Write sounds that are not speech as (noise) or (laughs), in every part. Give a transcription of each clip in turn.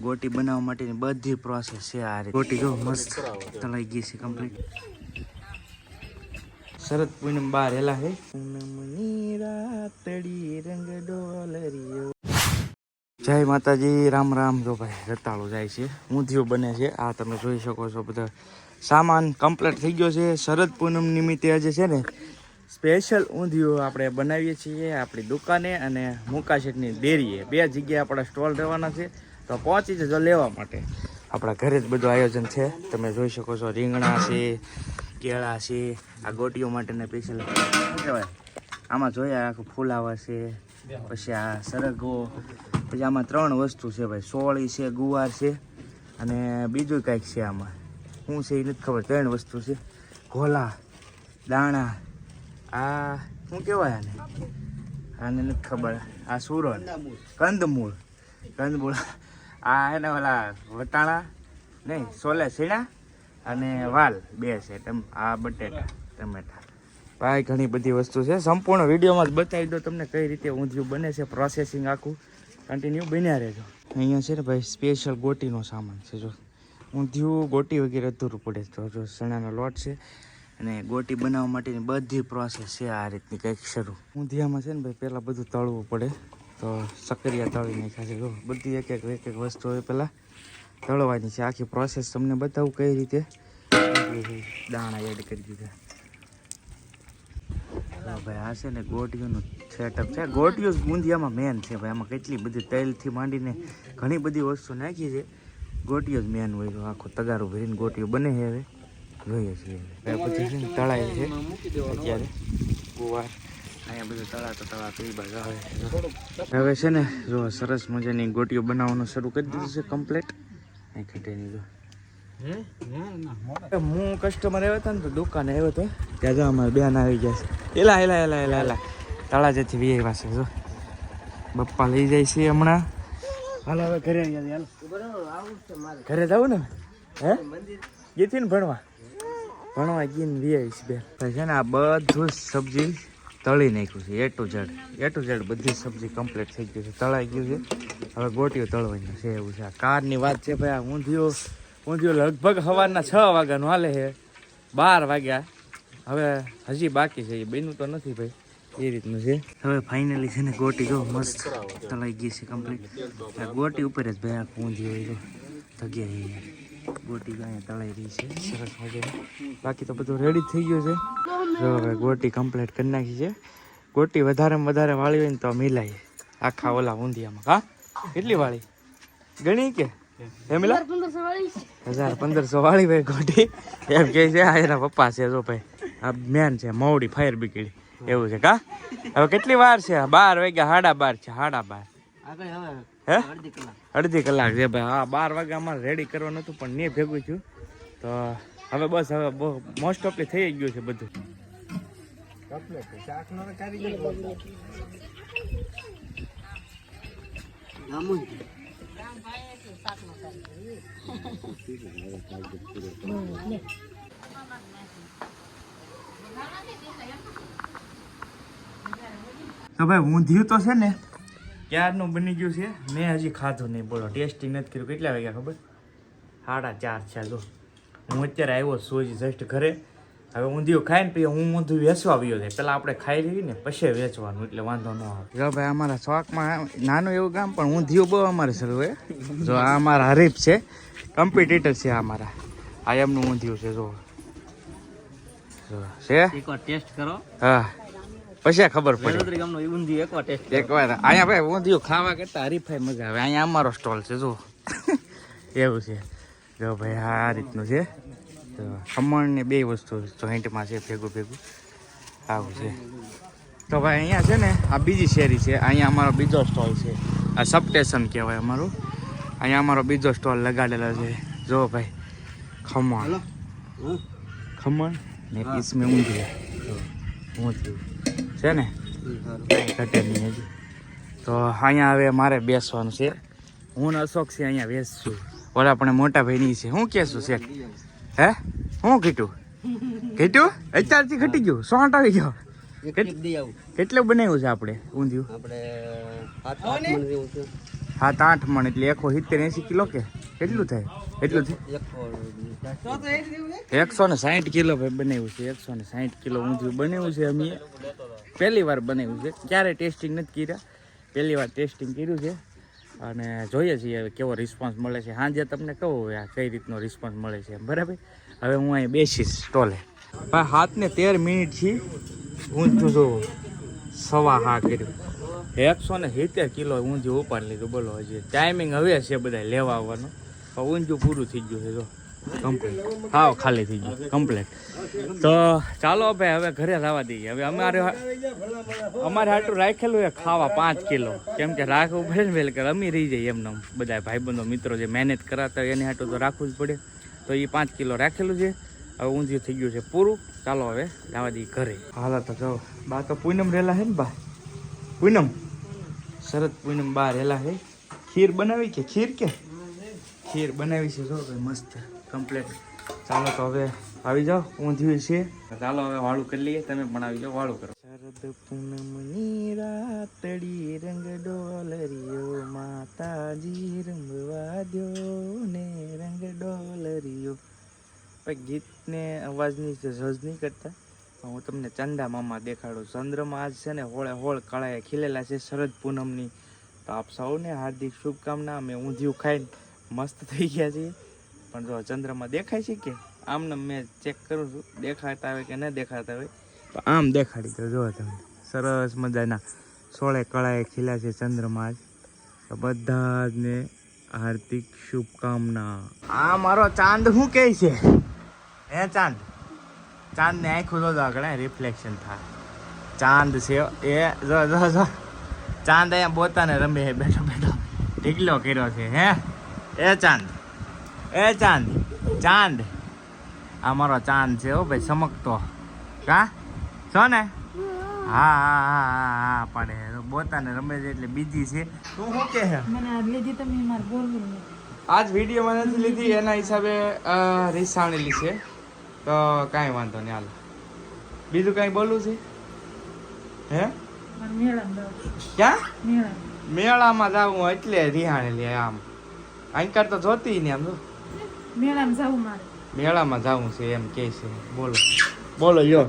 ગોટી બનાવવા માટેની બધી પ્રોસેસ છે આ રીતે. ગોટી જો મસ્ત તલાઈ ગઈ છે કમ્પ્લીટ શરદ પૂનમ બાર હેલા હે. પૂનમની રાતડી રંગ ડોલરીઓ જય માતાજી, રામ રામ. જો ભાઈ, રતાળો જાય છે. ઊંધિયું બને છે. આ તમે જોઈ શકો છો બધા. સામાન કમ્પ્લીટ થઈ ગયો છે. શરદ પૂનમ નિમિત્તે આજે છે ને સ્પેશિયલ ઊંધિયું આપણે બનાવીએ છીએ આપણી દુકાને અને મુકાશેટની ડેરીએ. બે જગ્યાએ આપણા સ્ટોલ રહેવાના છે. તો પહોંચી જજો લેવા માટે. આપણા ઘરે જ બધું આયોજન છે. તમે જોઈ શકો છો, રીંગણા છે, કેળા છે, આ ગોટીઓ માટેના સ્પેશિયલ શું કહેવાય? આમાં જોયા, આખું ફૂલાવા છે, પછી આ સરગવો, પછી આમાં ત્રણ વસ્તુ છે ભાઈ. સોળી છે, ગુવાર છે, અને બીજું કંઈક છે આમાં. શું છે એ નથી ખબર. ત્રણ વસ્તુ છે. ઘોલા, દાણા, આ શું કહેવાય આને? આને નથી ખબર. આ સુરણ કંદમૂળ. કંદમૂળ. આ એને ઓલા વટાણા, નહીં સોલે સીણા અને વાલ, બે છે ટમ આ બટેટા, ટમેટા. ભાઈ, ઘણી બધી વસ્તુ છે. સંપૂર્ણ વિડીયોમાં જ બતાવી દો તમને કઈ રીતે ઊંધિયું બને છે પ્રોસેસિંગ આખું. કન્ટિન્યુ બન્યા રહેજો. અહીંયા છે ને ભાઈ સ્પેશિયલ ગોટીનો સામાન છે, જો. ઊંધિયું, ગોટી વગેરે અધૂરું પડે તો જો ચણાનો લોટ છે. અને ગોટી બનાવવા માટેની બધી પ્રોસેસ છે આ રીતની કંઈક શરૂ. ઊંધિયામાં છે ને ભાઈ, પહેલાં બધું તળવું પડે. તો સક્રિયા તળી નાખ્યા છે. બધી એક એક એક એક વસ્તુ હવે પહેલાં તળવાની છે. આખી પ્રોસેસ તમને બતાવું કઈ રીતે. દાણા એડ કરી દીધા. ભાઈ, આ છે ને ગોટીઓનું સેટઅપ છે. ગોટીઓ બુંદિયામાં મેન છે ભાઈ. આમાં કેટલી બધી તેલથી માંડીને ઘણી બધી વસ્તુ નાખી છે. ગોટીઓ જ મેન હોય. તો આખો તગારો ભરીને ગોટીઓ બને છે હવે. જોઈએ છીએ. પછી તળાય છે. અત્યારે ગુવાર. અહીંયા બધું તળાતો તળાતો એ બાજુ આવે હવે છે ને જો સરસ મજાની ગોટીઓ બનાવવાનું શરૂ કરી દીધું છે કમ્પ્લીટ અહીં ખટેની જો. હું? કસ્ટમર આવ્યો હતો ને તો દુકાને આવ્યો હતો ત્યાં જો અમારે બેન આવી ગયા છે. એલા એલા એલા એલા એલા. તળાજેથી વી આવ્યા છે જો. બપ્પા લઈ જાય છે હમણાં. હાલ હવે ઘરે ઘરે જવું ને? હે? ગીતી ને ભણવા? ભણવા ગીને વી આવીશ બેન. છે ને આ બધું સબ્જી તળી નાખ્યું છે A to Z A to Z બધી સબ્જી કમ્પ્લીટ થઈ ગયું છે, તળાઈ ગયું છે. હવે ગોટીઓ તળવાની છે એવું છે. આ કારની વાત છે ભાઈ, આ ઊંધિયો ઊંધિયો લગભગ સવારના છ વાગ્યાનું હાલે છે, બાર વાગ્યા. હવે હજી બાકી છે, એ બેનું તો નથી ભાઈ, એ રીતનું છે. હવે ફાઇનલી છે ને ગોટી જો મસ્ત તળાઈ ગઈ છે કમ્પ્લીટ ગોટી ઉપર જ ભાઈ આ ઊંધિયો હોય જો જગ્યાએ ગોટી અહીંયા તળાઈ રહી છે. સરસ મજાની. બાકી તો બધું રેડી થઈ ગયું છે. જો હવે ગોટી કમ્પ્લીટ કરી નાખી છે. ગોટી વધારેમાં વધારે વાળી હોય ને તો મિલાય. આખા ઓલા ઊંધિયામાં. હા? કેટલી વાળી? ગણી કે? હજાર પંદરસો વાળી ભાઈ ગોટી. એમ કે છે આ એના પપ્પા છે જો ભાઈ. આ મેન છે મવડી ફાયર બ્રિગેડ એવું છે કા? હવે કેટલી વાર છે? બાર વાગ્યા સાડા બાર છે સાડા બાર. હે? અડધી કલાક છે ભાઈ, હા, બાર વાગે અમારે રેડી કરવાનું હતું, પણ નહીં ભેગું છું તો હવે બસ, હવે મોસ્ટ ઓફલી થઈ ગયું છે બધું. તો ભાઈ, ઊંધિયું તો છે ને? ક્યારનું બની ગયું છે? મેં હજી ખાધું નહીં બોલો. ટેસ્ટિંગ નથી કર્યું. કેટલા વાગ્યા ખબર? સાડા ચાર છે જો હું અત્યારે આવ્યો સોજી જસ્ટ ઘરે. હવે ઊંધિયું ખાઈને પછી હું ઊંધું વેચવા આવ્યો છે. પહેલાં આપણે ખાઈ લઈએ ને પછી વેચવાનું એટલે વાંધો ન આવે. જો ભાઈ અમારા શોખમાં નાનું એવું ગામ પણ ઊંધિયું બહુ અમારે શરૂ હોય જો આ અમારા હરીફ છે. કમ્પિટિટર છે આ અમારા. આ એમનું ઊંધિયું છે જો. જો છે? એકવાર ટેસ્ટ કરો. હા. પછી ખબર પડે. ગામનો ઊંધિયું એકવાર ટેસ્ટ એક વાર. અહીંયા ભાઈ ઊંધિયું ખાવા કરતા હરીફાઈ મજા આવે. અહીંયા અમારો સ્ટોલ છે જો (laughs) એવું છે. જો ભાઈ આ રીતનું છે. તો ખમણ ને બે વસ્તુ જોઈન્ટમાં છે ભેગું ભેગું. આવું છે. તો ભાઈ અહીંયા છે ને આ બીજી શેરી છે. અહીંયા અમારો બીજો સ્ટોલ છે. આ સબસ્ટેશન કહેવાય અમારું. અહીંયા અમારો બીજો સ્ટોલ લગાડેલો છે. જો ભાઈ ખમણ. ખમણ ને પીસ મેં ઊંધિયું ઊંધિયું છે ને? ઘટે નહીં હજી. તો અહીંયા હવે મારે બેસવાનું છે. હું ને અશોક છે અહીંયા બેસશું. ઓલા પણ મોટા ભાઈની છે. હું કહેશું શેઠ હે? હું ઘીટું? ઘીટું? અત્યારથી ઘટી ગયું. સોંટ આવી ગયો. એક એક દઈ આવું. કેટલું બનાવ્યું છે આપણે? ઊંધિયું? આપણે સાત આઠ મણ એટલે એકસો સિત્તેર એંસી કિલો કે? કેટલું થાય? એટલું થાય? એકસો ને સાઠ કિલો ભાઈ બનાવ્યું છે. એકસો ને સાઠ કિલો ઊંધિયું બનાવ્યું છે અમે. પહેલી વાર બનાવ્યું છે. ક્યારે ટેસ્ટિંગ નથી કર્યા. પહેલી વાર ટેસ્ટિંગ કર્યું છે. અને જોઈએ છીએ હવે કેવો રિસ્પોન્સ મળે છે. સાંજે તમને કહું હવે આ કઈ રીતનો રિસ્પોન્સ મળે છે બરાબર? હવે હું અહીં બેસીશ સ્ટોલે. ભાઈ, હાથને તેર મિનિટ ઊંધું જો સવા હા કર્યું. એકસો ને સિત્તેર કિલો ઊંધિયું ઉપાડી લીધું. બોલો, હજી ટાઈમિંગ હવે છે બધા લેવા આવવાનું. ઊંધું પૂરું થઈ ગયું છે, જો. કમ્પ્લીટ હાવ ખાલી થઈ ગયું. કમ્પ્લીટ તો ચાલો ભાઈ હવે ઘરે જવા દઈએ. હવે અમારે અમારે હાટું રાખેલું એ ખાવા પાંચ કિલો. કેમ કે રાખવું પડે ને વેલ અમી રહી જાય એમને બધા ભાઈબંધો, મિત્રો જે મહેનત કરાતા હોય એની હાટું તો રાખવું જ પડે. તો એ પાંચ કિલો રાખેલું છે. હવે ઊંધિયું થઈ ગયું છે પૂરું. ચાલો હવે જવા દઈએ ઘરે. હાલો તો જો, બા તો પૂનમ રહેલા છે ને બા? પૂનમ? શરદ પૂનમ બા રહેલા છે ખીર બનાવી કે? ખીર કે? ખીર બનાવી છે, જો ભાઈ મસ્ત. કમ્પ્લીટ ચાલો તો હવે આવી જાઓ ઊંધિયું છે. ચાલો હવે વાળું કરી લઈએ તમે પણ આવી જાઓ વાળું કરો. શરદ પૂનમની રાતડી રંગ ડોલરીઓ માતાજી રંગવા દ્યો ને રંગ ડોલરીઓ. પછી ગીતને અવાજની જજ નહીં કરતા. હું તમને ચંદા મામા દેખાડું. ચંદ્રમાં આજ છે ને હોળે હોળ કળાએ ખીલેલા છે શરદ પૂનમની. તો આપ સૌને હાર્દિક શુભકામના. અમે ઊંધિયું ખાઈને મસ્ત થઈ ગયા છીએ. પણ જો ચંદ્રમાં દેખાય છે કે આમને મેં ચેક કરું છું દેખાતા હોય કે ન દેખાતા હોય, તો આમ દેખાડી દો. જો તમે, સરસ મજાના સોળે કળાએ ખીલા છે ચંદ્રમાં જ. તો બધા જ ને હાર્દિક શુભકામના. આ મારો ચાંદ શું કહે છે? હે ચાંદ? ચાંદ ને આંખો જો આગળ રિફ્લેક્શન થાય. ચાંદ છે, એ, જો જો જો. ચાંદ અહીંયા પોતાને રમે બેઠો બેઠો. ઢીકલો કર્યો છે, હે? એ ચાંદ. એ ચાંદ ચાંદ. આ મારો ચાંદ છે હો ભાઈ ચમકતો. કા? છો ને? હા હા હા હા પાડે બોતાને રમે છે એટલે બીજી છે. તું શું કે છે? મને આજ વિડીયોમાં નથી. લીધી એના હિસાબે રિસાણેલી છે. તો કાંઈ વાંધો નહીં હાલ. બીજું કાંઈ બોલવું છે? હે? મારે મેળામાં જવું ક્યાં? મેળામાં. જાવું એટલે રિહાણેલી આમ. અંકાર તો જોતી ને આમ મેળામાં જવું મેળામાં જાવું છે એમ કે છે. બોલો. બોલો યો.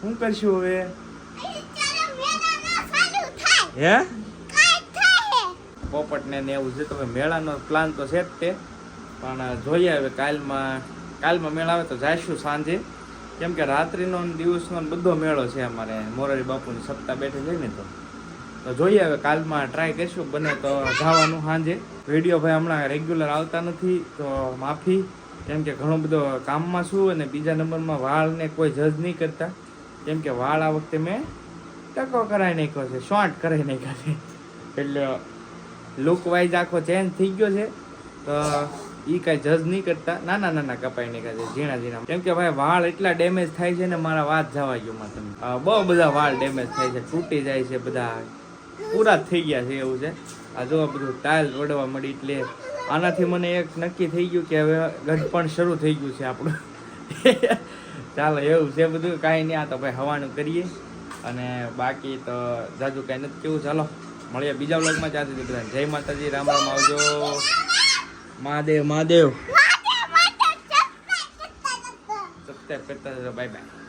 શું કરશું હવે? હે? પોપટને ને એવું છે તો મેળાનો પ્લાન તો છે જ તે. પણ જોઈએ હવે કાલમાં કાલમાં મેળા આવે તો જઈશું સાંજે. કેમ કે રાત્રિનો દિવસનો બધો મેળો છે અમારે. મોરારી બાપુની સત્તા બેઠી છે ને તો. તો જોઈએ હવે કાલમાં ટ્રાય કરીશું. બને તો જવાનું સાંજે. વીડિયો ભાઈ હમણાં રેગ્યુલર આવતા નથી, તો માફી. કેમ કે ઘણો બધો કામમાં છું અને બીજા નંબરમાં વાળને કોઈ જજ નહીં કરતા. કેમ કે વાળ આ વખતે મેં ટકો કરાવી નાખ્યો છે, શોર્ટ કરાવી નાખ્યા છે. એટલે લુક વાઇઝ આખો ચેન્જ થઈ ગયો છે. તો એ કાંઈ જજ નહીં કરતા. નાના નાના કપાઈ નાખ્યા છે, ઝીણા ઝીણા. કેમ કે ભાઈ વાળ એટલા ડેમેજ થાય છે ને મારા વાત જવા ગયો માં તમે. બહુ બધા વાળ ડેમેજ થાય છે, તૂટી જાય છે બધા. પૂરા થઈ ગયા છે એવું છે. આ જો બધું ટાઇલ વડવા મળી એટલે આનાથી મને એક નક્કી થઈ ગયું કે હવે ગઢપણ શરૂ થઈ ગયું છે આપણું. (laughs) ચાલો એવું છે બધું. કાંઈ નહીં આ તો ભાઈ હવાનું કરીએ. અને બાકી તો જાજુ કાંઈ નથી કેવું. ચાલો મળીએ બીજા વ્લોગમાં. ત્યાં દીકરા જય માતાજી રામ રામ આવજો. મહાદેવ મહાદેવ. સત્તર કરતા બાય બાય.